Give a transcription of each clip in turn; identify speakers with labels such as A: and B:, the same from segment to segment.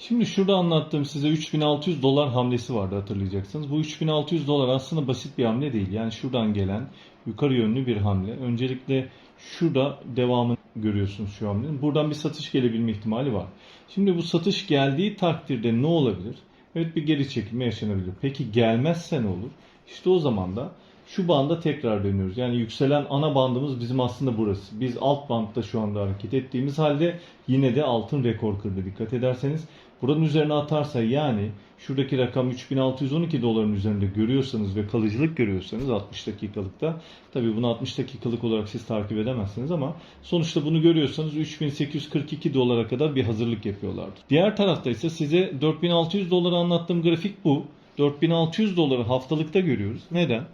A: Şimdi şurada anlattığım size 3600 dolar hamlesi vardı hatırlayacaksınız. Bu 3600 dolar aslında basit bir hamle değil. Yani şuradan gelen yukarı yönlü bir hamle. Öncelikle şurada devamını görüyorsunuz şu hamlenin. Buradan bir satış gelebilme ihtimali var. Şimdi bu satış geldiği takdirde ne olabilir? Evet bir geri çekilme yaşanabilir. Peki gelmezse ne olur? İşte o zaman da şu banda tekrar dönüyoruz. Yani yükselen ana bandımız bizim aslında burası. Biz alt bantta şu anda hareket ettiğimiz halde yine de altın rekor kırdı. Dikkat ederseniz buranın üzerine atarsa yani şuradaki rakam 3612 doların üzerinde görüyorsanız ve kalıcılık görüyorsanız 60 dakikalıkta tabii bunu 60 dakikalık olarak siz takip edemezsiniz ama sonuçta bunu görüyorsanız 3842 dolara kadar bir hazırlık yapıyorlardı. Diğer tarafta ise size 4600 doları anlattığım grafik bu. 4600 doları haftalıkta görüyoruz. Neden?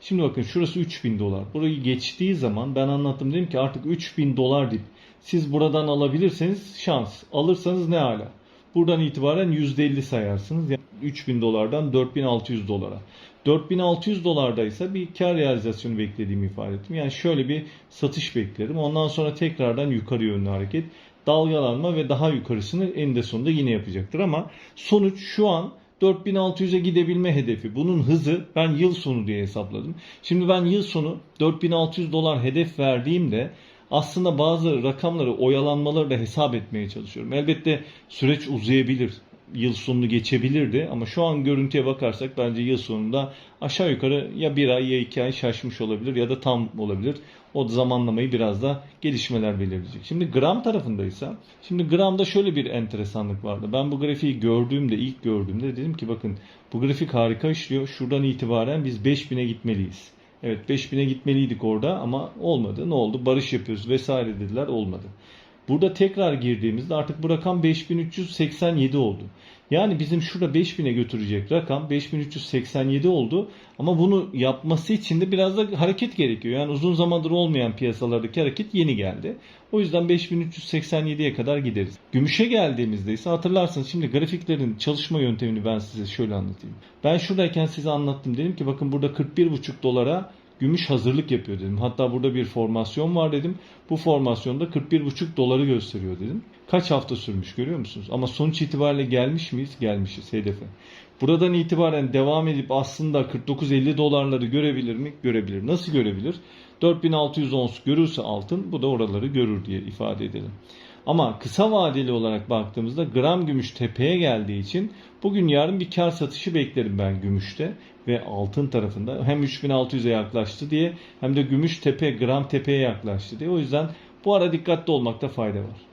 A: Şimdi bakın şurası 3000 dolar. Burayı geçtiği zaman ben anlattım dedim ki artık 3000 dolar dip. Siz buradan alabilirseniz şans. Alırsanız ne ala. Buradan itibaren %50 sayarsınız. Yani 3000 dolardan 4600 dolara. 4600 dolarda ise bir kar realizasyonu beklediğimi ifade ettim. Yani şöyle bir satış beklerim. Ondan sonra tekrardan yukarı yönlü hareket. Dalgalanma ve daha yukarısını eninde sonunda yine yapacaktır. Ama sonuç şu an 4600'e gidebilme hedefi. Bunun hızı ben yıl sonu diye hesapladım. Şimdi ben yıl sonu 4600 dolar hedef verdiğimde aslında bazı rakamları oyalanmaları da hesap etmeye çalışıyorum. Elbette süreç uzayabilir. Yıl sonunu geçebilirdi ama şu an görüntüye bakarsak bence yıl sonunda aşağı yukarı ya bir ay ya iki ay şaşmış olabilir ya da tam olabilir. O zamanlamayı biraz da gelişmeler belirleyecek. Şimdi gram tarafındaysa, şimdi gramda şöyle bir enteresanlık vardı. Ben bu grafiği gördüğümde, ilk gördüğümde dedim ki bakın bu grafik harika işliyor. Şuradan itibaren biz 5000'e gitmeliyiz. Evet 5000'e gitmeliydik orada ama olmadı. Ne oldu? Barış yapıyoruz vesaire dediler olmadı. Burada tekrar girdiğimizde artık bu rakam 5387 oldu. Yani bizim şurada 5000'e götürecek rakam 5387 oldu. Ama bunu yapması için de biraz da hareket gerekiyor. Yani uzun zamandır olmayan piyasalardaki hareket yeni geldi. O yüzden 5387'ye kadar gideriz. Gümüşe geldiğimizde ise hatırlarsınız şimdi grafiklerin çalışma yöntemini ben size şöyle anlatayım. Ben şuradayken size anlattım. Dedim ki bakın burada 41,5 dolara gümüş hazırlık yapıyor dedim. Hatta burada bir formasyon var dedim. Bu formasyonda 41,5 doları gösteriyor dedim. Kaç hafta sürmüş görüyor musunuz? Ama sonuç itibariyle gelmiş miyiz? Gelmişiz hedefe. Buradan itibaren devam edip aslında 49-50 dolarları görebilir mi? Görebilir. Nasıl görebilir? 4600 ons görürse altın bu da oraları görür diye ifade edelim. Ama kısa vadeli olarak baktığımızda gram gümüş tepeye geldiği için bugün yarın bir kar satışı beklerim ben gümüşte ve altın tarafında. Hem 3600'e yaklaştı diye hem de gümüş tepe gram tepeye yaklaştı diye. O yüzden bu ara dikkatli olmakta fayda var.